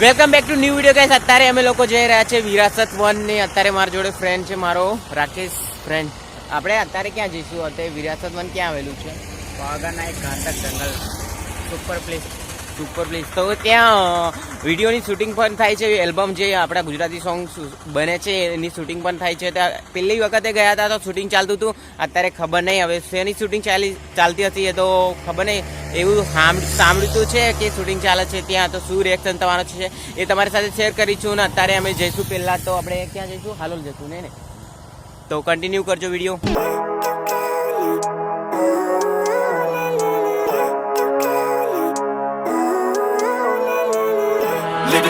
Welcome back to new video guys અત્યારે અમે લોકો જઈ રહ્યા છે વિરાસત વન ને. અત્યારે મારા જોડે ફ્રેન્ડ છે, મારો રાકેશ ફ્રેન્ડ આપણે અત્યારે ક્યાં જઈશું? અત્યારે વિરાસત વન ક્યાં આવેલું છે? વાઘાના એક ઘાતક જંગલ. સુપર પ્લેસ સુપર પ્લેસ તો ત્યાં વિડીયોની શૂટિંગ પણ થાય છે એલ્બમ જે આપણા ગુજરાતી સોંગ બને છે, એની શૂટિંગ પણ થાય છે. ત્યાં પહેલી વખતે ગયા હતા તો શૂટિંગ ચાલતું હતું. અત્યારે ખબર નહીં, હવે શેની શૂટિંગ ચાલી, ચાલતી હતી એ તો ખબર નહીં. એવું સાંભ- સાંભળ્યું છે કે શૂટિંગ ચાલે છે ત્યાં, તો શું રિએક્શન થવાનું છે એ તમારી સાથે શેર કરીશું. ને અત્યારે અમે જઈશું પહેલાં તો આપણે ક્યાં જઈશું? હાલોલ જઈશું ને તો કન્ટિન્યુ કરજો video.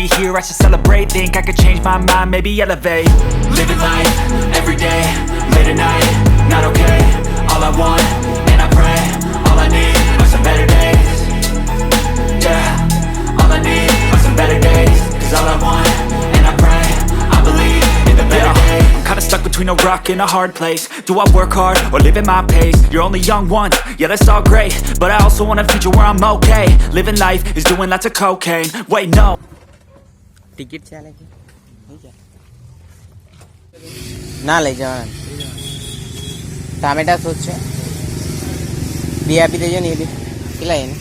hear, I should celebrate. Think I could change my mind, maybe elevate. Living life every day, late at night, not okay. All I want, and I pray, all I need are some better days. Yeah, all I need are some better days. Cause all I want, and I pray, I believe in the better days. I'm kinda stuck between a rock and a hard place. Do I work hard or live at my pace? You're only young once, yeah, that's all great. But I also want a future where I'm okay. Living life is doing lots of cocaine. Wait, no. Ticket ચાલે કે નહીં ચાલે? ના લઈ જવાના ટામેટા શું છે બે આપી દેજો ને એ બી કેટલા એને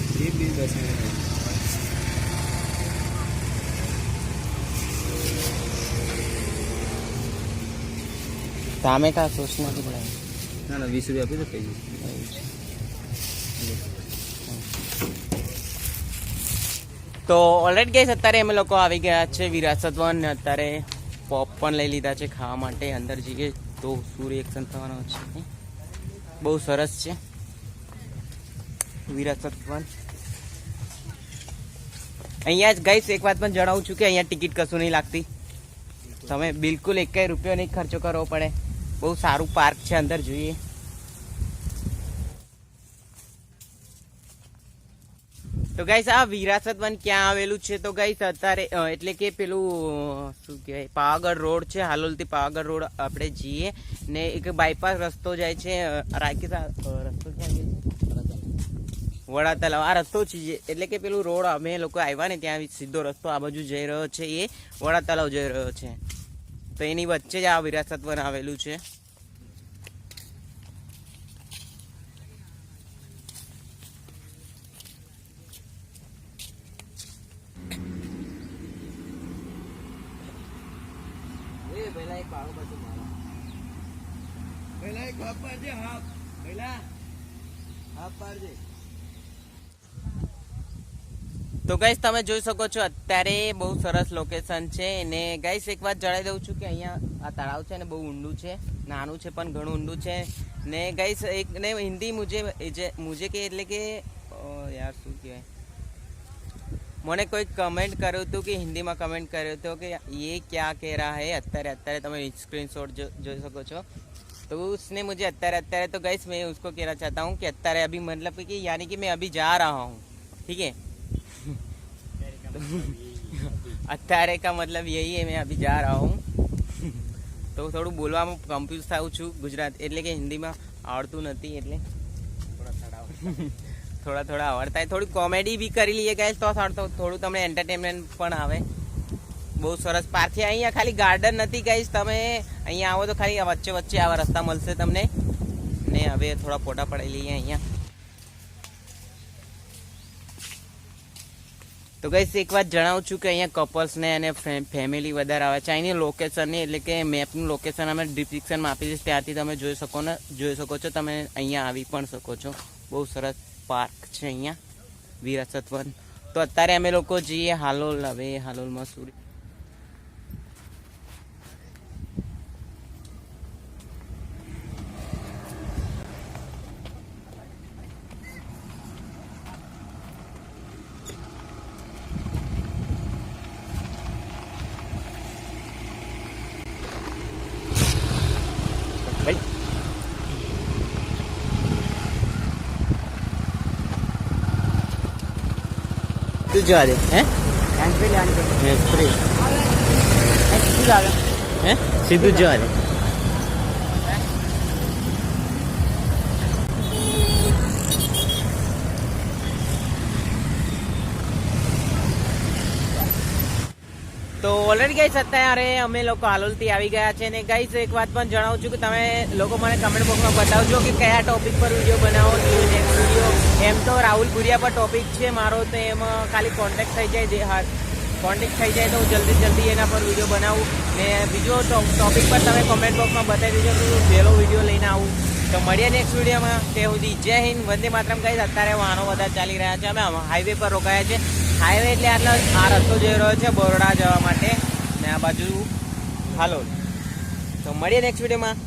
ટામેટા સોસ નથી કેટલા ના ના વીસ રૂપિયા આપી દો થઈ તો ઓલરેડી ગઈશ અત્યારે? અમે લોકો આવી ગયા છે વિરાસત વન અત્યારે પોપ પણ લઈ લીધા છે ખાવા માટે. અંદર જઈએ. તો શું રિએક્શન થવાનો છે? બહુ સરસ છે. વિરાસત વન અહીંયા જ ગઈશ એક વાત પણ જણાવું છું કે અહીંયા ટિકિટ કશું નહીં લાગતી. તમે બિલકુલ એક રૂપિયો નહીં ખર્ચો કરવો પડે. બહુ સારું પાર્ક છે, અંદર જોઈએ. તો ગાઈસ આ વિરાસત વન ક્યાં આવેલું છે? તો ગાઈસ અત્યારે એટલે કે પેલું, શું કહેવાય, પાવાગઢ રોડ છે. હાલોલથી પાવાગઢ રોડ આપણે જઈએ ને એક બાયપાસ રસ્તો જાય છે. રાખી રસ્તો વડા તલાવ આ રસ્તો છે એટલે કે પેલું રોડ અમે લોકો આવ્યા ને ત્યાં સીધો રસ્તો આ બાજુ જઈ રહ્યો છે એ વડા તલાવ જઈ રહ્યો છે. તો એની વચ્ચે જ આ વિરાસત વન આવેલું છે. તો ગાઈસ તમે જોઈ શકો છો અત્યારે બહુ સરસ લોકેશન છે. ને ગાઈસ એક વાત જણાવી દઉં છું કે અહીંયા આ તળાવ છે ને બહુ ઊંડું છે નાનું છે પણ ઘણું ઊંડું છે. ને ગાઈસ એક ને હિન્દી મુજે એ જે મુજે કે એટલે કે યાર શું કહેવાય? મને કોઈ કમેન્ટ કર્યું હતું કે હિન્દીમાં કમેન્ટ કર્યો હતો કે ये क्या कह रहा है અત્યારે અત્યારે તમે સ્ક્રીનશોટ જોઈ શકો છો तो उसने मुझे અત્યારે અત્યારે तो गाइस मैं उसको कहना चाहता हूँ कि અત્યારે अभी मतलब कि यानी कि मैं अभी जा रहा हूँ ठीक है અત્યારે કા મતલબ યહી है मैं अभी जा रहा हूँ તો થોડું બોલવામાં કન્ફ્યુઝ થાઉં છું ગુજરાત એટલે કે હિન્દીમાં આવડતું નથી એટલે થોડા થોડા આવડતા થોડી કોમેડી બી કરી લઈએ ગાઈસ તો થોડું તમને એન્ટરટેનમેન્ટ પણ આવે. બહુ સરસ પાર્ક અહીંયા ખાલી ગાર્ડન નથી ગાઈસ તમે અહીંયા આવો તો ખાલી વચ્ચે વચ્ચે આવા રસ્તા મળશે તમને. ને હવે થોડા ફોટા પડાવી લઈએ અહીંયા. તો ગઈસ એક વાત જણાવું છું કે અહીંયા કપલ્સને અને ફેમિલી વધારે આવે. છે અહીંની લોકેશનની એટલે કે મેપનું લોકેશન અમે ડિસ્ક્રિપ્શનમાં આપી દઈશ. ત્યાંથી તમે જોઈ શકો ને જોઈ શકો છો, તમે અહીંયા આવી પણ શકો છો. બહુ સરસ. પાર્ક છે અહીંયા વિરાસત વન. તો અત્યારે અમે લોકો જઈએ હાલોલ હવે હાલોલમાં સુરી तुझ्यावाले सिद्धू ज्वाले ઓલરેડી ગઈ અત્યારે અમે લોકો હાલોલથી આવી ગયા છે ને ગાઈસ એક વાત પણ જણાવું છું કે તમે લોકો મને કમેન્ટ બોક્સમાં બતાવજો કે કયા ટોપિક પર વીડિયો બનાવો નેક્સ્ટ વીડિયો એમ તો રાહુલ ભુરિયા પર ટોપિક છે, મારો તો એમાં ખાલી કોન્ટેક્ટ થઈ જાય જે કોન્ટેક્ટ થઈ જાય તો હું જલ્દી જલ્દી એના પર વીડિયો બનાવું. ને બીજો ટોપિક પર તમે કોમેન્ટ બોક્સમાં બતાવી દેજો કે હું પહેલો વીડિયો લઈને આવું. તો મળીએ નેક્સ્ટ વિડીયોમાં તે સુધી જય હિન્દ, વંદે માત્રમ કહીશ અત્યારે વાહનો બધા ચાલી રહ્યા છે, અમે હાઈવે પર રોકાયા છે. હાઈવે એટલે આટલો આ રસ્તો જઈ રહ્યો છે બરોડા જવા માટે. ને આ બાજુ હાલોલ. તો મળીએ નેક્સ્ટ વિડીયોમાં